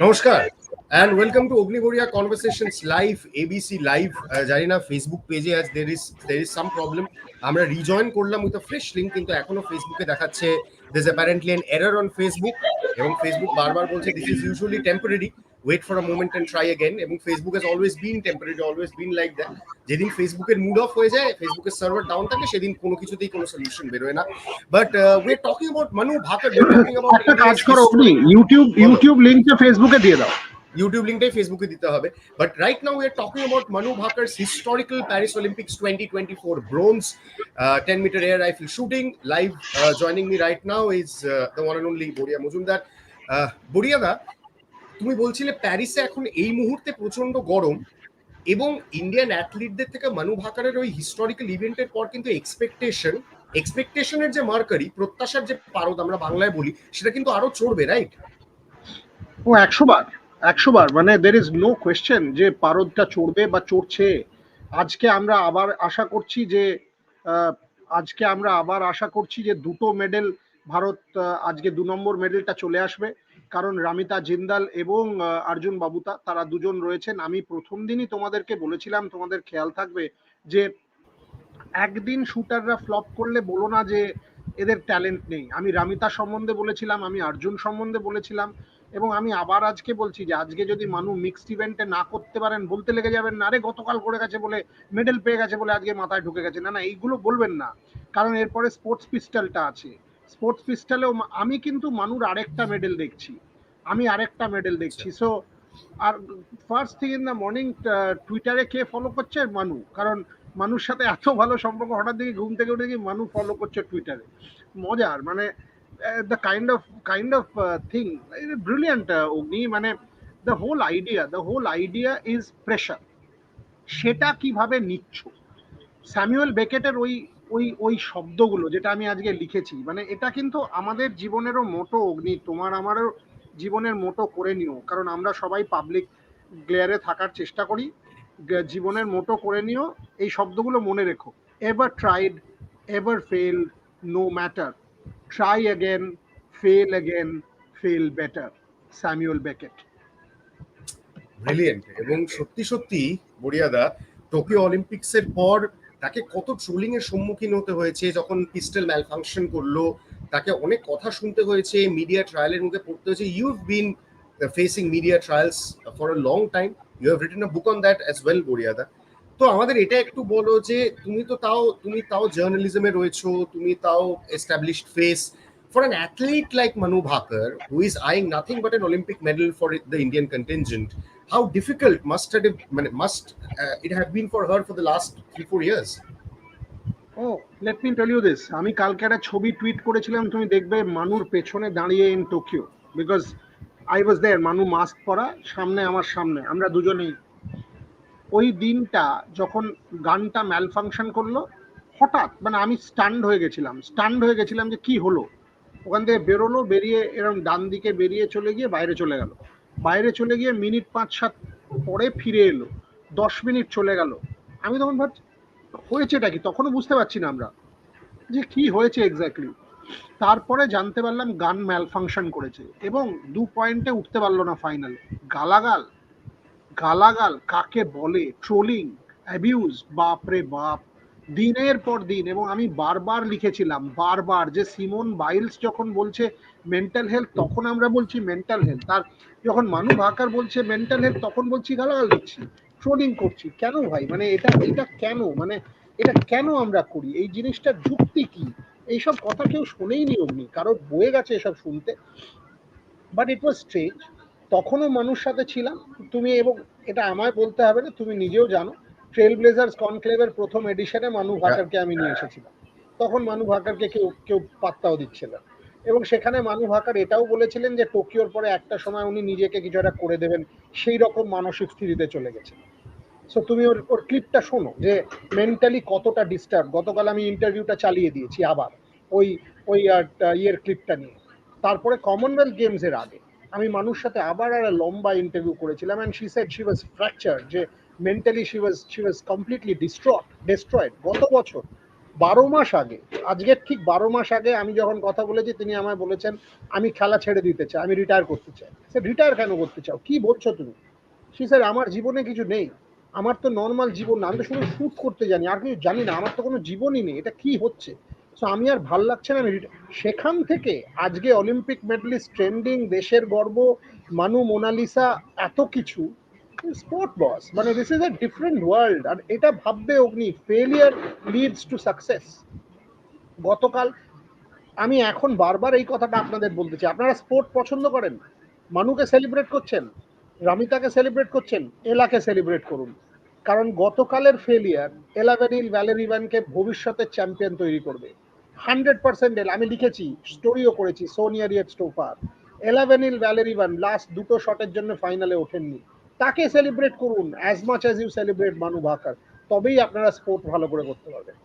নমস্কার and welcome to Agnibaria conversations live ABC live জানি না ফেসবুক পেজে আজ there is there is some problem আমরা রিজয়েন করলাম উইথ ফ্রেশ লিঙ্ক কিন্তু এখনও ফেসবুকে দেখাচ্ছে this apparently an error on Facebook এবং ফেসবুক বারবার বলছে this is usually temporary wait for a moment and try again এবং Facebook has always been temporary always been like that যেদিন ফেসবুকের মুড অফ হয়ে যায় ফেসবুকের সার্ভার ডাউন থাকে সেদিন কোনো কিছুতেই কোনো সলিউশন বেরোয় না। But we are talking about Manu Bhaker talking একটা কাজ করো অগ্নি ইউটিউব ইউটিউব লিঙ্কটা ফেসবুকে দিয়ে দাও। ইউটিউব লিঙ্কটাই ফেসবুকে দিতে হবে। But right now we are talking about Manu Bhaker's historical Paris Olympics twenty twenty four bronze ten metre air rifle shooting live joining me right now is the one and only Boria Majumdar Boria দা তুমি বলছিলে প্যারিসে এখন এই মুহূর্তে প্রচণ্ড গরম এবং Indian অ্যাথলিটদের থেকে মানু ভাকারের ওই হিস্টোরিক্যাল ইভেন্টের পর কিন্তু এক্সপেকটেশন এক্সপেকটেশনের যে মার্কারি প্রত্যাশার যে পারদ আমরা বাংলায় বলি, সেটা কিন্তু আরও চড়বে রাইট ও একশো বার একশো বার মানে দের ইজ নো কোয়েশ্চেন যে পারদটা চড়বে বা চড়ছে। আজকে আমরা আবার আশা করছি যে আজকে আমরা আবার আশা করছি যে দুটো মেডেল ভারত আজকে দু নম্বর মেডেলটা চলে আসবে। কারণ রামিতা জিন্দাল এবং আহ, অর্জুন বাবুতা তারা দুজন রয়েছেন। আমি প্রথম দিনই তোমাদেরকে বলেছিলাম তোমাদের খেয়াল থাকবে যে একদিন শুটাররা ফ্লপ করলে বলো না যে এদের ট্যালেন্ট নেই। আমি রামিতা সম্বন্ধে বলেছিলাম আমি অর্জুন সম্বন্ধে বলেছিলাম এবং আমি আবার আজকে বলছি যে আজকে যদি মানু মিক্সড ইভেন্টে না করতে পারেন বলতে লেগে যাবেন না আরে গতকাল করে গেছে বলে মেডেল পেয়ে গেছে বলে আজকে মাথায় ঢুকে গেছে। না না এইগুলো বলবেন না। কারণ এরপরে স্পোর্টস পিস্টলটা আছে। স্পোর্টস পিস্টালেও আমি কিন্তু মানুর আরেকটা মেডেল দেখছি। আমি আরেকটা মেডেল দেখছি। So R first thing in the morning টুইটারে কে ফলো করছে? মানু। কারণ মানুষ সাথে এত ভালো সম্পর্ক হঠাৎ দেখি ঘুম থেকে উঠে দেখি মানু ফলো করছে টুইটারে মজার মানে the kind of kind of thing brilliant Agni মানে the whole idea the whole idea is pressure সেটা কীভাবে নিচ্ছ? স্যামুয়েল বেকেটের ওই ওই ওই শব্দগুলো যেটা আমি আজকে লিখেছি মানে এটা কিন্তু আমাদের জীবনেরও মোটো অগ্নি, তোমার আমারও জীবনের মোটো করে নিও। কারণ আমরা সবাই পাবলিক গ্লেয়ারে থাকার চেষ্টা করি জীবনের মোটো করে নিও, এই শব্দগুলো মনে রেখো। Ever tried ever fail no matter try again fail again fail better Samuel Beckett brilliant এবং সত্যি সত্যি, বড়িয়াদা টোকিও অলিম্পিক্সের পর তাকে কত ট্রোলিং এর সম্মুখীন হতে হয়েছে যখন পিস্টেল ম্যাল ফাংশন করল তাকে অনেক কথা শুনতে হয়েছে মিডিয়া ট্রায়ালের মুখে পড়তে হয়েছে। You have been facing media trials for a long time you have written a book on that as well বড়িয়াদা তো আমাদের এটা একটু বলো যে তুমি তো তাও তুমি তাও জার্নালিজমে রয়েছো তুমি তাও established face for an athlete like Manu Bhaker, who is eyeing nothing but an Olympic medal for the Indian contingent, how difficult must it have, must uh, it have been for her for the last three four years? O let me tell you this আমি কালকে একটা ছবি tweet করেছিলাম তুমি দেখবে মানুর পেছনে দাঁড়িয়ে in Tokyo because I was there Manu mask পরা সামনে আমার সামনে আমরা দুজনেই। ওই দিনটা যখন গানটা ম্যাল ফাংশন করল হঠাৎ মানে আমি স্টান্ড হয়ে গেছিলাম স্টান্ড হয়ে গেছিলাম যে কি হলো? ওখান থেকে বেরোলো বেরিয়ে এরকম ডান দিকে বেরিয়ে চলে গিয়ে বাইরে চলে গেল। বাইরে চলে গিয়ে মিনিট পাঁচ সাত পরে ফিরে এলো। দশ মিনিট চলে গেল। আমি তখন ভাবছি হয়েছেটা কি? তখনও বুঝতে পারছি না আমরা। যে কি হয়েছে এক্স্যাক্টলি তারপরে জানতে পারলাম গান ম্যাল ফাংশন করেছে এবং দু পয়েন্টে উঠতে পারল না ফাইনালে গালাগাল গালাগাল কাকে বলে? ট্রোলিং অ্যাবিউজ বাপ রে বাপ। দিনের পর দিন, এবং আমি বারবার লিখেছিলাম, বারবার যে সিমন বাইলস যখন বলছে মেন্টাল হেলথ তখন আমরা বলছি মেন্টাল হেলথ আর যখন মানু ভাকার বলছে মেন্টাল হেলথ তখন বলছি গালাগাল দিচ্ছি ট্রোলিং করছি। কেন ভাই? মানে এটা এটা কেন? মানে এটা কেন আমরা করি? এই জিনিসটার যুক্তি কি? এইসব কথা কেউ শোনেই নি অমনি। কারোর বয়ে গেছে এসব শুনতে। বাট ইট ওয়াজ স্ট্রেঞ্জ তখনও মানুষ সাথে ছিলাম। তুমি এবং এটা আমায় বলতে হবে না, তুমি নিজেও জানো। ট্রেল ব্লেজার্স কনক্লেভের প্রথম এডিশনে মানু ভাকারকে আমি নিয়ে এসেছিলাম। তখন মানু ভাকারকে কেউ কেউ পাত্তাও দিচ্ছিল না। এবং সেখানে মানু ভাকার এটাও বলেছিলেন যে টোকিওর পরে একটা সময় উনি নিজেকে কিছু একটা করে দেবেন সেই রকম মানসিক স্থিতিতে চলে গেছে। সো তুমি ওর ওর ক্লিপটা শোনো যে মেন্টালি কতটা ডিস্টার্ব গতকাল আমি ইন্টারভিউটা চালিয়ে দিয়েছি আবার ওই ওই ইয়ের ক্লিপটা নিয়ে। তারপরে কমনওয়েলথ গেমস এর আগে আমি মানুষ সাথে আবার একটা লম্বা ইন্টারভিউ করেছিলাম and she said she was fracture যে mentally she was she was completely ডিস্ট্র destroyed গত বছর, বারো মাস আগে, আজকে ঠিক বারো মাস আগে আমি যখন কথা বলেছি, তিনি আমায় বলেছেন, আমি খেলা ছেড়ে দিতে চাই, আমি রিটায়ার করতে চাই। স্যার রিটায়ার কেন করতে চাও? কি বলছো তুমি? সে স্যার আমার জীবনে কিছু নেই, আমার তো নর্মাল জীবন না, আমি তো শুধু শ্যুট করতে জানি, আর কিছু জানি না, আমার তো কোনো জীবনই নেই, এটা কি হচ্ছে? সো আমি আর ভালো লাগছে না, আমি সেখান থেকে আজকে অলিম্পিক মেডেলিস্ট ট্রেন্ডিং দেশের গর্ব, মানু মোনালিসা, এত কিছু স্পোর্ট বস মানে this is a different world আর এটা ভাববে অগ্নি ফেলিয়ার লিডস টু সাকসেস গতকাল আমি এখন বারবার এই কথাটা আপনাদের বলতে চাই। আপনারা স্পোর্ট পছন্দ করেন? মানুকে সেলিব্রেট করছেন? রামিতাকে সেলিব্রেট করছেন? এলাকে সেলিব্রেট করুন। কারণ গতকালের ফেলিয়ার এলাভেনিল ভ্যালেরিভানকে ভবিষ্যতের চ্যাম্পিয়ন তৈরি করবে। হান্ড্রেড পার্সেন্ট আমি লিখেছি স্টোরিও করেছি সোনিয়ারিয়েট স্টোফার এলাভেনিল ভ্যালেরিভান লাস্ট দুটো শটের জন্য ফাইনালে ওঠেননি। তাকে সেলিব্রেট করুন as much as you celebrate Manu Bhaker তবেই আপনারা স্পোর্ট ভালো করে করতে পারবেন।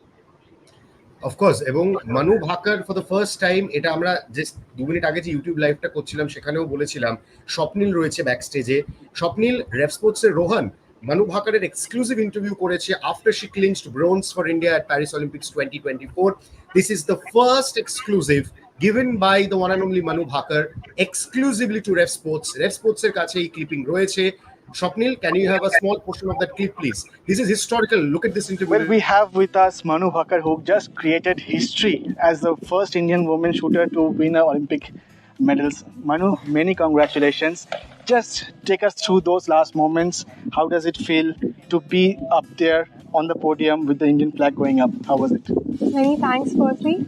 অফকোর্স এবং Manu Bhaker for the first time এটা আমরা জাস্ট দু মিনিট আগে যে ইউটিউব লাইভটা করছিলাম, সেখানেও বলেছিলাম, স্বপ্নীল রয়েছে ব্যাক স্টেজে স্বপ্নীল রেপ স্পোর্টসের রোহন মানু ভাকারের এক্সক্লুসিভ ইন্টারভিউ করেছে after she clinched bronze for India at Paris Olympics twenty twenty four this is the first exclusive given by the one only Manu Bhakar exclusively to Ref Sports. Ref Sports এর কাছে এই clipping রয়েছে। Shopnil, can you have a small portion of that clip, please? This is historical. Look at this interview. Well, we have with us Manu Bhakkar, who just created history as the first Indian woman shooter to win an Olympic medals. Manu, many congratulations. Just take us through those last moments. How does it feel to be up there on the podium with the Indian flag going up? How was it? Many thanks, firstly.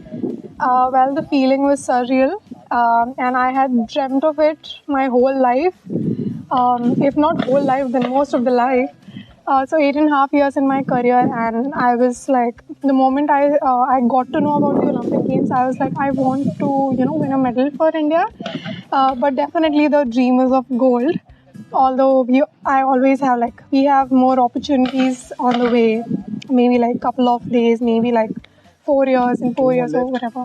Uh, well, the feeling was surreal, um, and I had dreamt of it my whole life um, if not whole life, then most of the life. Uh, so eight and a half years in my career, and I was like, the moment I uh, I got to know about the Olympic Games, I was like, I want to you know win a medal for India. Uh, but definitely the dream is of gold. Although we, I always have like we have more opportunities on the way, maybe like couple of days, maybe like four years and four years or whatever.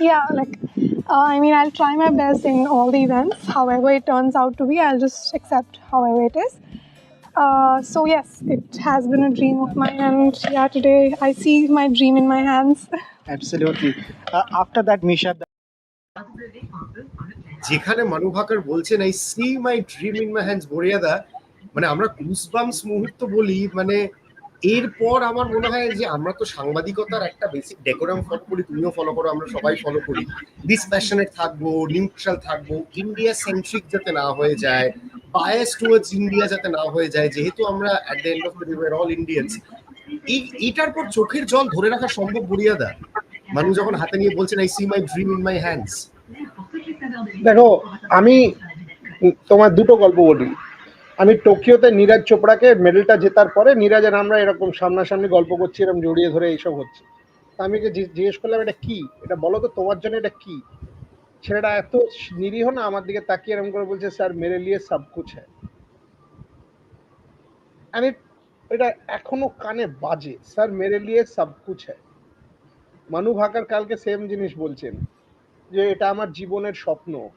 Yeah, like uh, I mean, I'll try my best in all the events. However, it turns out to be, I'll just accept however it is. Uh, so yes, it has been a dream of mine, and yeah, today I see my dream in my hands. Absolutely. Uh, after that, Misha, যেখানে মানু ভাকার বলছেন I see my dream in my hands বরিয়াদা মানে আমরা গুসবামস মুহূর্ত বলি মানে এরপর আমার মনে হয় যে আমরা তো সাংবাদিকতার একটা বেসিক ডেকোরাম ফলো করি, তুমিও ফলো করো, আমরা সবাই ফলো করি। ডিসপ্যাশনেট থাকব নিউট্রাল থাকব ইন্ডিয়া সেন্ট্রিক যাতে না হয়ে যায় বায়াস টুয়ার্ডস ইন্ডিয়া যাতে না হয়ে যায়, যেহেতু আমরা at the end of the day all Indians এই, এটার পর চোখের জল ধরে রাখা সম্ভব বরিয়াদা মানুষ যখন হাতে নিয়ে বলছেন I see my dream in my hands দেখো, আমি তোমার দুটো গল্প বলি। আমি টোকিওতে নীরাজ চোপড়াকে মেডেলটা জেতার পরে নীরাজের আমরা এরকম সামনাসামনি গল্প করছি এরকম জড়িয়ে ধরে এইসব হচ্ছে। আমি ওকে জিজ্ঞেস- করলাম, এটা কি? এটা বলো তো, তোমার জন্য এটা কি? ছেলেটা এত নিরীহ না, আমার দিকে তাকিয়ে এরকম করে বলছে, স্যার, মেরে লিয়ে সব কুছ হ্যায়। আমি এটা এখনও কানে বাজে, স্যার, মেরে লিয়ে সব কুছ হ্যায়। মানু ভাকার কালকে সেম জিনিস বলছেন, যে এটা আমার জীবনের স্বপ্ন।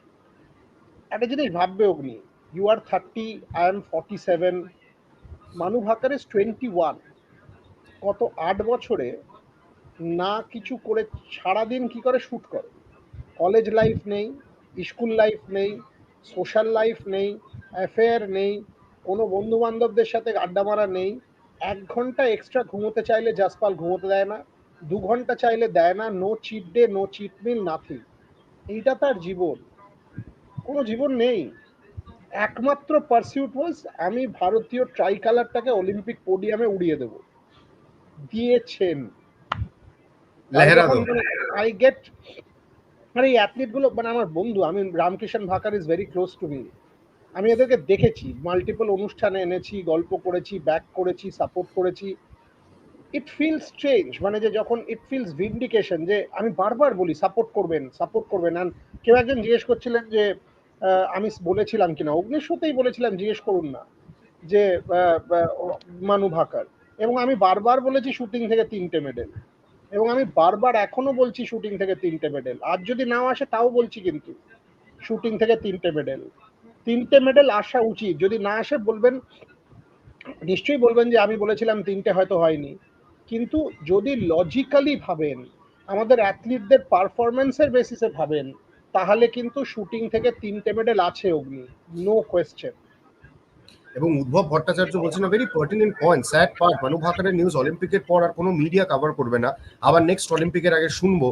একটা জিনিস ভাববে Agni you are thirty I am forty seven Manu Bhaker is twenty one কত আট বছরে না কিছু করে সারাদিন কি করে শ্যুট করে? কলেজ লাইফ নেই স্কুল লাইফ নেই সোশ্যাল লাইফ নেই অ্যাফেয়ার নেই, কোনো বন্ধু বান্ধবদের সাথে আড্ডা মারা নেই। এক ঘণ্টা এক্সট্রা ঘুমোতে চাইলে জাসপাল ঘুমোতে দেয় না, দু ঘণ্টা চাইলে দেয় না no cheat day no cheat meal nothing এইটা তার জীবন। কোনো জীবন নেই। একমাত্র পারসিউট ওয়াজ আমি ভারতীয় ট্রাই কালারটাকে অলিম্পিক পোডিয়ামে উড়িয়ে দেব। দিয়েছেন। আই গেট মানে এই অ্যাথলিটগুলো মানে আমার বন্ধু আমি Ramkrishna Bhaker is very close to me আমি এদেরকে দেখেছি মাল্টিপল অনুষ্ঠানে এনেছি গল্প করেছি ব্যাক করেছি সাপোর্ট করেছি। ইট ফিলস চেঞ্জ মানে যে যখন ইট ফিলস ভিন্ডিকেশন যে আমি বারবার বলি সাপোর্ট করবেন সাপোর্ট করবেন। আর কেউ একজন জিজ্ঞেস করছিলেন যে আমি বলেছিলাম কিনা অগ্নিশোতেই বলেছিলাম, জিজ্ঞেস করুন না, যে মানু ভাকার। এবং আমি বারবার বলেছি শুটিং থেকে তিনটে মেডেল এবং আমি বারবার এখনও বলছি শুটিং থেকে তিনটে মেডেল আর যদি নাও আসে, তাও বলছি কিন্তু, শুটিং থেকে তিনটে মেডেল তিনটে মেডেল আসা উচিত। যদি না আসে, বলবেন, নিশ্চয়ই বলবেন যে আমি বলেছিলাম তিনটে হয়তো হয়নি। কিন্তু যদি লজিক্যালি ভাবেন, আমাদের অ্যাথলিটদের পারফরমেন্সের বেসিসে ভাবেন তাহলে কিন্তু শুটিং থেকে তিনটে মেডেল আছে অগ্নি নো কোয়েশ্চেন এবং উদ্ভব ভট্টাচার্য বলছেন very pertinent point sad part Manu ভাকারের news অলিম্পিকের পর আর কোনো মিডিয়া কভার করবে না। আবার নেক্সট অলিম্পিকের আগে শুনব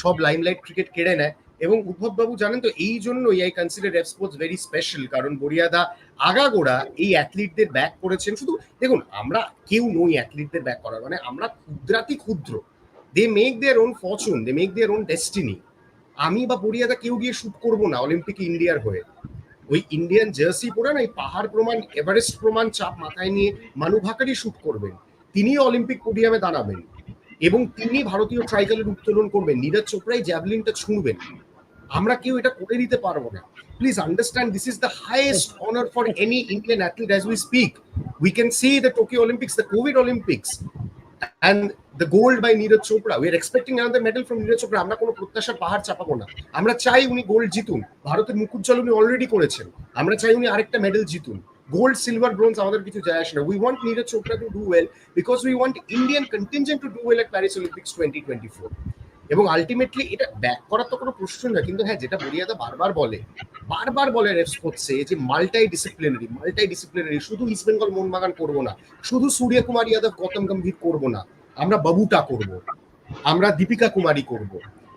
সব লাইমলাইট ক্রিকেট কেড়ে নেয়। এবং উদ্ভব বাবু জানেন তো, এই জন্যই I consider F sports very special কারণ বরিয়াদা আগাগোড়া এই অ্যাথলিটদের ব্যাক করেছেন। শুধু দেখুন, আমরা কেউ নই অ্যাথলিটদের ব্যাক করার মানে আমরা ক্ষুদ্রাতি ক্ষুদ্র। They make their own fortune they make their own destiny আমি বা বরিয়াদা কেউ গিয়ে শুট করব না অলিম্পিকে ইন্ডিয়ার হয়ে। ওই ইন্ডিয়ান জার্সি পরে না, এই পাহাড় প্রমাণ এভারেস্ট প্রমাণ চাপ মাথায় নিয়ে মানু ভাকারই শুট করবেন। তিনি অলিম্পিক পোডিয়ামে দাঁড়াবেন। এবং তিনি ভারতীয় ট্রাইকালের উত্তোলন করবেন। নীরজ চোপড়াই জ্যাভলিনটা ছুঁড়বেন। আমরা কেউ এটা করে দিতে পারব না। Please understand this is the highest honour for any Indian athlete as we speak we can see the Tokyo Olympics the Covid Olympics the gold by Neeraj Chopra we are expecting another medal from Neeraj Chopra আমরা কোনো প্রত্যাশার পাহাড় চাপাবো না। আমরা চাই উনি gold জিতুন। ভারতের মুকুজ্জ্বল উনি অলরেডি করেছেন। আমরা চাই উনি আরেকটা মেডেল জিতুন। গোল্ড সিলভার ব্রোঞ্জ আমাদের কিছু যায় আসে না। We want Neeraj Chopra to do well because we want Indian contingent to do well at Paris Olympics twenty twenty four এবং আলটিমেটলি এটা ব্যাক করার তো কোনো প্রশ্ন না। কিন্তু হ্যাঁ যেটা বরিয়াদা বারবার বলে বারবার বলে রেফ করছে যে মাল্টাই ডিসিপ্লিনারি মাল্টাই ডিসিপ্লিনারি শুধু ইস্ট বেঙ্গল মোহনবাগান করব না শুধু সূর্য কুমার যাদব গৌতম গম্ভীর করব না আমরা বাবুটা করব আমরা দীপিকা কুমারী করব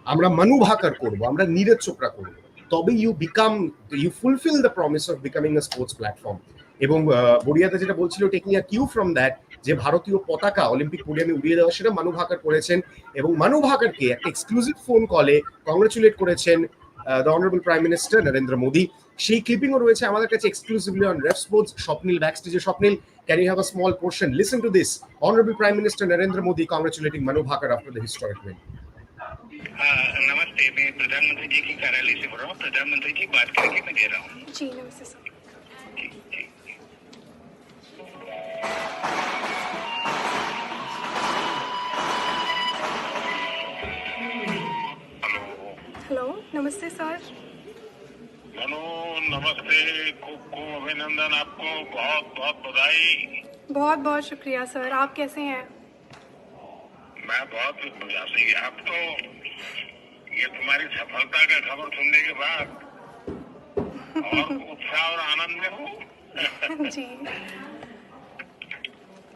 আমরা মানু ভাকার করব আমরা নীরজ চোপড়া করব তবে you become you fulfil the promise of becoming a sports platform এবং আহ, বড়িয়াদা যেটা বলছিল taking a cue from that যে ভারতীয় পতাকা অলিম্পিক পোডিয়ামে উড়িয়ে দেওয়া সেটা মানু ভাকার করেছেন এবং মানু ভাকারকে একটা এক্সক্লুসিভ ফোন কলে কংগ্রেচুলেট করেছেন the honourable prime minister Narendra Modi সেই ক্লিপিংও রয়েছে আমাদের কাছে exclusively on rev sports Swapnil back স্টেজে Swapnil can you have a small portion listen to this honourable prime minister Narendra Modi congratulating Manu Bhaker after the historic win हाँ, नमस्ते मैं प्रधानमंत्री जी की कार्यालय से बोल रहा हूँ प्रधानमंत्री जी बात करके मैं दे रहा हूँ जी नमस्ते सर नमस्ते सर। मनु नमस्ते खूब खूब अभिनंदन आपको बहुत बहुत बधाई। बहुत बहुत शुक्रिया सर। आप कैसे हैं? मैं बहुत उदासी आप तो ये तुम्हारी सफलता का खबर सुनने के बाद और उत्साह और आनंद में हूँ। जी।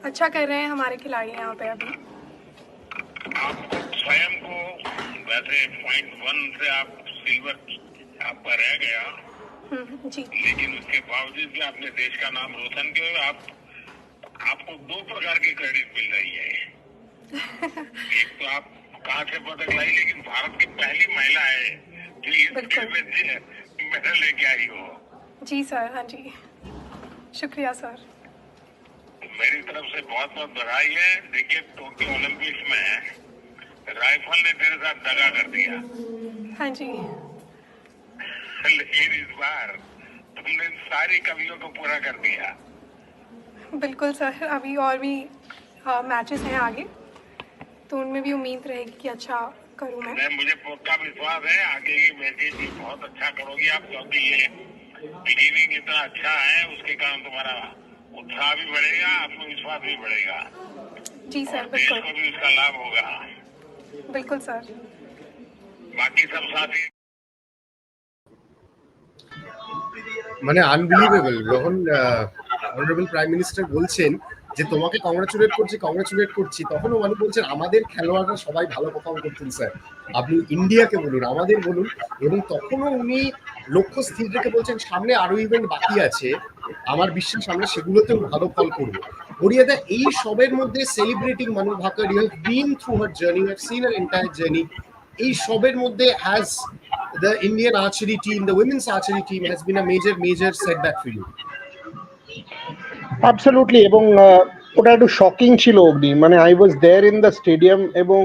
अच्छा कर रहे हैं हमारे खिलाड़ी यहाँ पे अभी। आप स्वयं को वैसे पॉइंट वन से आप सिल्वर आपका रह गया। हम्म, जी। लेकिन उसके बावजूद भी आपने देश का नाम रोशन किया आप आपको दो प्रकार की क्रेडिट मिल रही है। एक तो आप कहाँ से पदक लाई लेकिन भारत की पहली महिला है जो इस मेडल लेके आई हो। जी सर हाँ जी। शुक्रिया सर। मेरी तरफ़ से बहुत बहुत बधाई है। देखिए टोक्यो ओलंपिक्स में राइफल ने तेरे साथ दगा कर दिया। हाँ जी। लेकिन इस बार तुमने सारी कमियों को पूरा कर दिया। बिल्कुल सर अभी और भी मैचेस हैं आगे तो उनमें भी उम्मीद रहेगी कि अच्छा करूँ मैं। मैं मुझे पक्का विश्वास है आगे की मैचेज भी बहुत अच्छा करोगी आप क्योंकि ये बिगिनिंग इतना अच्छा है उसके कारण तुम्हारा उत्साह भी बढ़ेगा आत्मविश्वास भी बढ़ेगा। जी सर बिल्कुल। को भी उसका लाभ होगा। बिल्कुल सर। बाकी सब साथी মানে আনবিলিভেবল যখন অনারেবল প্রাইম মিনিস্টার বলছেন যে, তোমাকে কংগ্রাচুলেট করছি কংগ্রাচুলেট করছি। তখনও মানুষ বলছেন, আমাদের খেলোয়াড়রা সবাই ভালো পারফর্ম করছেন স্যার আপনি ইন্ডিয়াকে বলুন, আমাদের বলুন। এবং তখনও উনি লক্ষ্য স্থির রেখে বলছেন, সামনে আরও ইভেন্ট বাকি আছে। আমার বিশ্বাস, আমরা সেগুলোতেও ভালো ফল করব। বরিয়াদা এই সবের মধ্যে celebrating Manu Bhaker you have been through her journey you have seen her entire journey এই সবের মধ্যে has the Indian archery team the women's archery team has been a major major setback for you. Absolutely এবং ওটা একটু shocking ছিল অগ্নি মানে I was there in the stadium এবং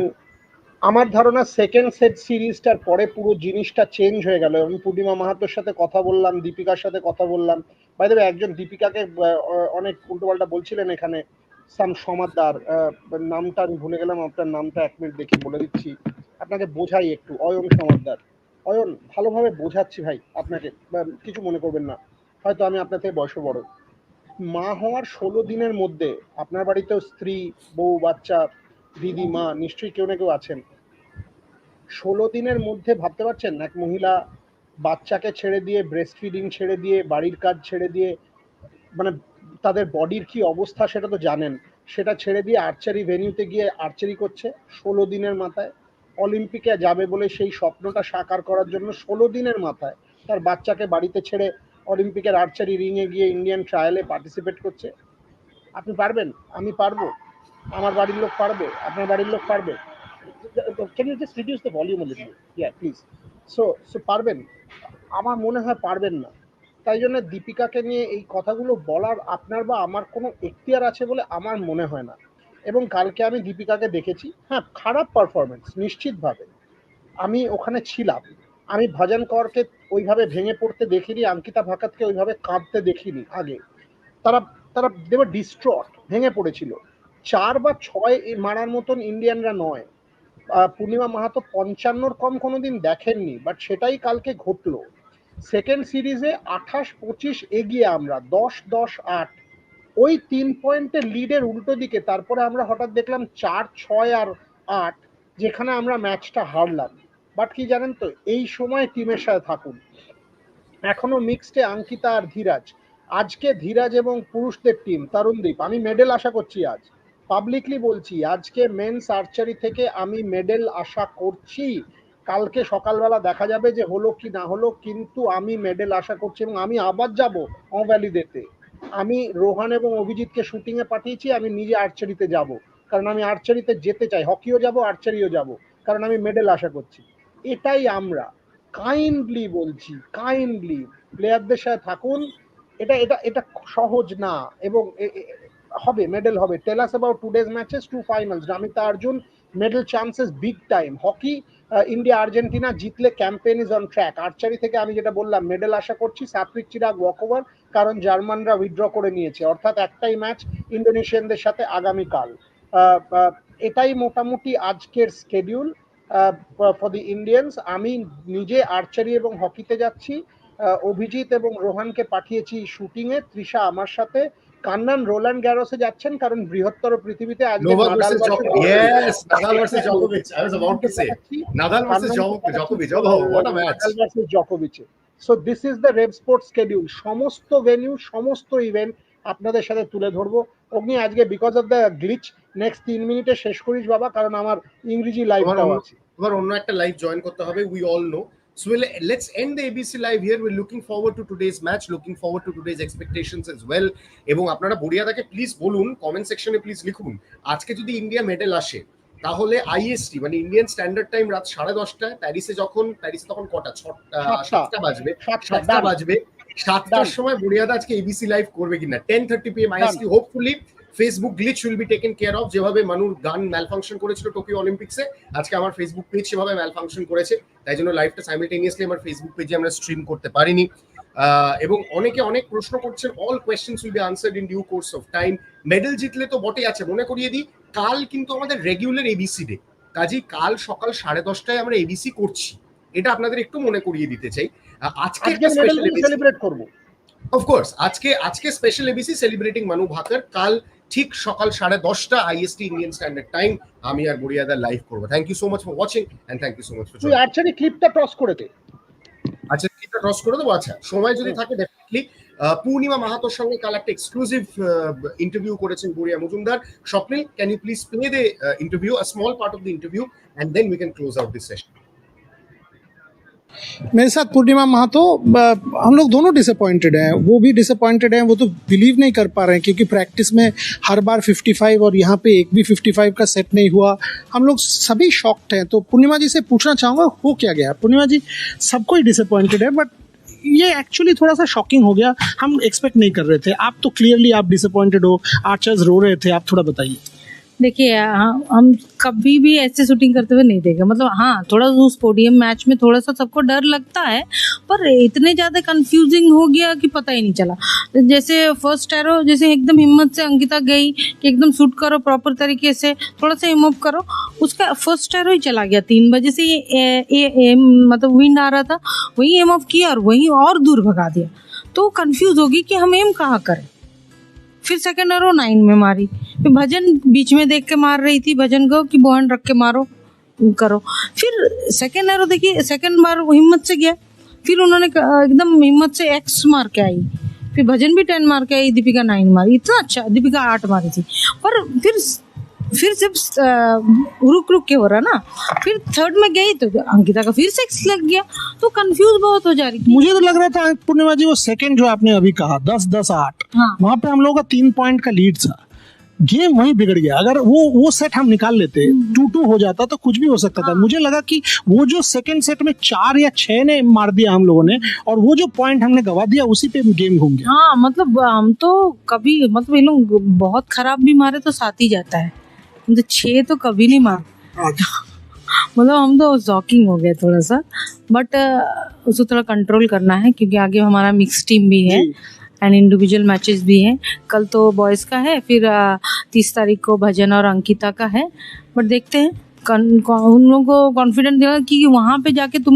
আমার ধারণা সেকেন্ড সেট সিরিজটার পরে পুরো জিনিসটা চেঞ্জ হয়ে গেল। আমি পূর্ণিমা মাহাতোর সাথে কথা বললাম, দীপিকার সাথে কথা বললাম। বাই দ্য একজন দীপিকাকে অনেক উল্টোপাল্টা বলছিলেন এখানে সাম সমাদার নামটা আমি ভুলে গেলাম, আপনার নামটা এক মিনিট দেখে বলে দিচ্ছি। আপনাকে বোঝাই একটু, অয়ন সমাদার অয়ন, ভালোভাবে বোঝাচ্ছি ভাই আপনাকে কিছু মনে করবেন না। হয়তো আমি আপনার থেকে বয়স বড়। মা হওয়ার ষোলো দিনের মধ্যে আপনার বাড়িতেও স্ত্রী, বউ, বাচ্চা, দিদি, মা, নিশ্চয়ই কেউ না কেউ আছেন। ষোলো দিনের মধ্যে ভাবতে পারছেন? এক মহিলা বাচ্চাকে ছেড়ে দিয়ে ব্রেস্ট ফিডিং ছেড়ে দিয়ে, বাড়ির কাজ ছেড়ে দিয়ে মানে তাদের বডির কি অবস্থা সেটা তো জানেন। সেটা ছেড়ে দিয়ে আর্চারি ভেনিউতে গিয়ে আর্চারি করছে ষোলো দিনের মাথায়। অলিম্পিকে যাবে বলে সেই স্বপ্নটা সাকার করার জন্য ষোলো দিনের মাথায় তার বাচ্চাকে বাড়িতে ছেড়ে অলিম্পিকের আর্চারি রিংয়ে গিয়ে ইন্ডিয়ান ট্রায়ালে পার্টিসিপেট করছে। আপনি পারবেন? আমি পারব। আমার বাড়ির লোক পারবে? আপনার বাড়ির লোক পারবে? প্লিজ সো সো পারবেন? আমার মনে হয় পারবেন না। তাই জন্য দীপিকাকে নিয়ে এই কথাগুলো বলার আপনার বা আমার কোনো এখতিয়ার আছে বলে আমার মনে হয় না। এবং কালকে আমি দীপিকাকে দেখেছি হ্যাঁ খারাপ পারফরমেন্স নিশ্চিতভাবে। আমি ওখানে ছিলাম। আমি ভজন করকে ওইভাবে ভেঙে পড়তে দেখিনি, অঙ্কিতা ভাকাতকে ওইভাবে কাঁদতে দেখিনি আগে। তারা তারা দেবার ডিস্ট্রট ভেঙে পড়েছিল। চার বা ছয় মারার মতন ইন্ডিয়ানরা নয়। পূর্ণিমা মাহাতো পঞ্চান্নর কম কোনোদিন দেখেননি বাট সেটাই কালকে ঘটলো। সেকেন্ড সিরিজে আঠাশ পঁচিশ এগিয়ে আমরা, দশ দশ আট ওই তিন পয়েন্টের লিডের উল্টো দিকে, তারপরে আমরা হঠাৎ দেখলাম চার, ছয় আর আট, যেখানে আমরা ম্যাচটা হারলাম। বাট কি জানেন তো, এই সময় টিমের সাথে থাকুন। এখনও মিক্সডে অঙ্কিতা আর ধীরাজ। আজকে ধীরাজ এবং পুরুষদের টিম তরুণদীপ, আমি মেডেল আশা করছি আজ। পাবলিকলি বলছি, আজকে মেন্স আর্চারি থেকে আমি মেডেল আশা করছি। কালকে সকালবেলা দেখা যাবে যে হলো কি না হলো, কিন্তু আমি মেডেল আশা করছি এবং আমি আবার যাব অভ্যালিদেতে আমি রোহান এবং অভিজিৎকে শুটিংয়ে পাঠিয়েছি, আমি নিজে আর্চারিতে যাব। কারণ আমি আর্চারিতে যেতে চাই হকিও যাব আর্চারিও যাব। কারণ আমি মেডেল আশা করছি। এটাই আমরা। কাইন্ডলি বলছি কাইন্ডলি প্লেয়ারদের সাথে থাকুন। এটা এটা এটা সহজ না। এবং হবে মেডেল হবে। Tell us about two days matches to finals Ramita Arjun medal chances big time hockey India Argentina জিতলে campaign is on track archery থেকে আমি যেটা বললাম মেডেল আশা করছি সাত্বিক চিরাগ ওভার কারণ জার্মানরা উইথড্র করে নিয়েছে। অর্থাৎ একটাই ম্যাচ ইন্দোনেশিয়ানদের সাথে আগামীকাল। এটাই মোটামুটি আজকের স্কেডিউল ফর দি ইন্ডিয়ান্স আমি নিজে আর্চারি এবং হকিতে যাচ্ছি। অভিজিৎ এবং রোহানকে পাঠিয়েছি শুটিংয়ে তৃষা আমার সাথে। কান্নান রোলান্ড গ্যারোসে যাচ্ছেন কারণ বৃহত্তর পৃথিবীতে আজকে Nadal. Yes, Nadal versus Djokovic. I was about to say. Nadal versus Jo- Djokovic. Oh, what a Nadal versus Djokovic. So this is the Rev Sports schedule. সমস্ত ভেনিউ সমস্ত ইভেন্ট আপনাদের সাথে তুলে ধরবো অগ্নি আজকে because of the glitch next তিন মিনিটে শেষ করিস বাবা কারণ আমার ইংরেজি আমার- আছে এবার অন্য একটা লাইভ জয়েন করতে হবে we all know so let's end the ABC live here we looking forward to today's match looking forward to today's expectations as well এবং আপনারা বড়িয়াদাকে প্লিজ বলুন কমেন্ট সেকশনে প্লিজ লিখুন আজকে যদি ইন্ডিয়া মেডেল আসে তাহলে আইএসটি মানে ইন্ডিয়ান স্ট্যান্ডার্ড টাইম রাত সাড়ে দশটায় প্যারিসে যখন প্যারিসে তখন কটা? ছটা সাতটা। বাজবে। সাতটা. বাজবে। সাতটার. সময় বড়িয়াদা আজকে এবিসি লাইভ করবে কিনা? Ten thirty PM IST hopefully Facebook glitch will be taken care of যেভাবে মানুষ গান ম্যাল ফাংশন করেছিল টোকিও অলিম্পিক্সে আজকে আমার ফেসবুক পেজ সেভাবে ম্যাল ফাংশন করেছে তাই জন্য লাইভটা সাইমেলটেনিয়াসলি আমার ফেসবুক পেজে আমরা স্ট্রিম করতে পারিনি। এবং অনেকে অনেক প্রশ্ন করছেন all question will be answered in due course of time medal জিতলে তো বটে আছে মনে করিয়ে দিই কাল কিন্তু আমাদের রেগুলার এবিসি ডে কাজেই কাল সকাল সাড়ে দশটায় আমরা এবিসি করছি। এটা আপনাদের একটু মনে করিয়ে দিতে চাই। আজকে আজকে একটা স্পেশাল সেলিব্রেট করব। অফকোর্স আজকে আজকে special ABC celebrating Manu Viqar কাল ঠিক সকাল সাড়ে দশটা আইএসটি ইন্ডিয়ান স্ট্যান্ডার্ড টাইম আমি আর গড়িয়াদার লাইভ করব। Thank you so much for watching and thank you so much for তুই আর্চারি ক্লিপটা টস করে দে। আচ্ছা ক্লিপটা ক্রস করে দেবো? আচ্ছা সময় যদি থাকে ডেফিনেটলি পূর্ণিমা মাহাতোর সঙ্গে কাল একটা এক্সক্লুসিভ ইন্টারভিউ করেছেন Garia Majumdar. Swapnil can you please play the interview a small part of the interview and then we can close out this session मेरे साथ पूर्णिमा महातो हम लोग दोनों डिसअपॉइंटेड हैं। वो भी डिसअपॉइंटेड हैं, वो तो बिलीव नहीं कर पा रहे हैं, क्योंकि प्रैक्टिस में हर बार 55 और यहाँ पे एक भी 55 का सेट नहीं हुआ। हम लोग सभी शॉक्ड हैं। तो पूर्णिमा जी से पूछना चाहूँगा, हो क्या गया? पूर्णिमा जी सबको ही डिसअपॉइंटेड है बट ये एक्चुअली थोड़ा सा शॉकिंग हो गया। हम एक्सपेक्ट नहीं कर रहे थे। आप तो क्लियरली आप डिसअपॉइंटेड हो। आर्चर्स रो रहे थे। आप थोड़ा बताइए। देखिए हम कभी भी ऐसे शूटिंग करते हुए नहीं देखे मतलब हाँ थोड़ा उस पोडियम मैच में थोड़ा सा सबको डर लगता है पर इतने ज़्यादा कंफ्यूजिंग हो गया कि पता ही नहीं चला। जैसे फ़र्स्ट एरो जैसे एकदम हिम्मत से अंकिता गई कि एकदम शूट करो प्रॉपर तरीके से थोड़ा सा एम करो उसका फ़र्स्ट एरो ही चला गया तीन बजे से ये ए, ए, एम मतलब विंड आ रहा था वही एम ऑफ़ किया और वही और दूर भगा दिया। तो कंफ्यूज होगी कि हम एम कहाँ करें। फिर सेकेंड एरो नाइन में मारी। भजन बीच में देख के मार रही थी भजन को कि बोहन रख के मारो करो। फिर सेकंड एरो देखिए सेकंड बार वो हिम्मत से गया। फिर उन्होंने एकदम हिम्मत से एक्स मार के आई। फिर भजन भी टेन मार के आई दीपिका नाइन मारी। इतना अच्छा दीपिका आठ मारी थी। पर फिर फिर जब रुक रुक के हो रहा ना फिर थर्ड में गई तो अंकिता का फिर सेक्स लग गया। तो कंफ्यूज बहुत हो जा रही थी। मुझे तो लग रहा था पूर्णिमा जी वो सेकंड जो आपने अभी कहा दस दस आठ हाँ। वहाँ पे हम लोगों का तीन पॉइंट का लीड था। गेम वहीं बिगड़ गया। अगर वो वो सेट हम निकाल लेते टू टू हो जाता तो कुछ भी हो सकता था। मुझे लगा कि वो जो सेकंड सेट में चार या छह ने मार दिया हम लोगों ने और वो जो पॉइंट हमने गवा दिया उसी पे गेम घूम गया। हाँ मतलब हम तो कभी मतलब ये लोग बहुत खराब भी मारे तो साथ ही जाता है। मतलब छः तो कभी नहीं मार। मतलब हम तो जॉकिंग हो गए थोड़ा सा। बट उसको थोड़ा कंट्रोल करना है क्योंकि आगे हमारा मिक्स टीम भी है। एंड इंडिविजुअल मैचेस भी हैं। कल तो बॉयज़ का है, फिर तीस तारीख को भजन और अंकिता का है। बट देखते हैं उन लोगों को कॉन्फिडेंट देगा कि वहाँ पे जाके तुम